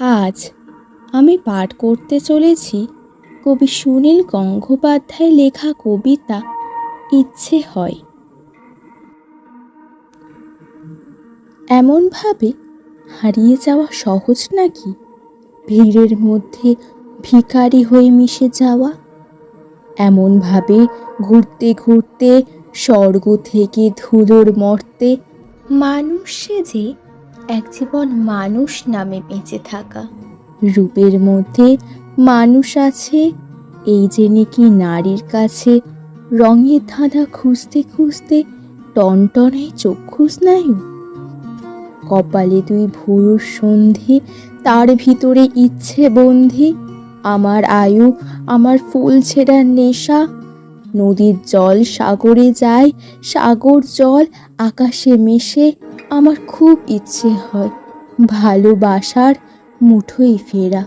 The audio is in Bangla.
আজ আমি পাঠ করতে চলেছি কবি সুনীল গঙ্গোপাধ্যায় লেখা কবিতা ইচ্ছে হয়। এমনভাবে হারিয়ে যাওয়া সহজ নাকি? ভিড়ের মধ্যে ভিখারি হয়ে মিশে যাওয়া? এমনভাবে ঘুরতে ঘুরতে স্বর্গ থেকে ধুলোর মর্তে মানুষ সেজে এক জীবন মানুষ নামে বেঁচে থাকা। রূপের মধ্যে মানুষ আছে, এই জেনে কি নারীর কাছে রঙের ধাঁধা খুঁজতে খুঁজতে টনটনে চক্ষু স্নায়ু কপালে দুই ভুরুর সন্ধি, তার ভিতরে ইচ্ছে বন্ধি, আমার আয়ু, আমার ফুল ছেঁড়ার নেশা। নদীর জল সাগরে যায়, সাগর জল আকাশে মেশে আমার খুব ইচ্ছে হয় ভালোবাসার মুঠোয় ফেরা।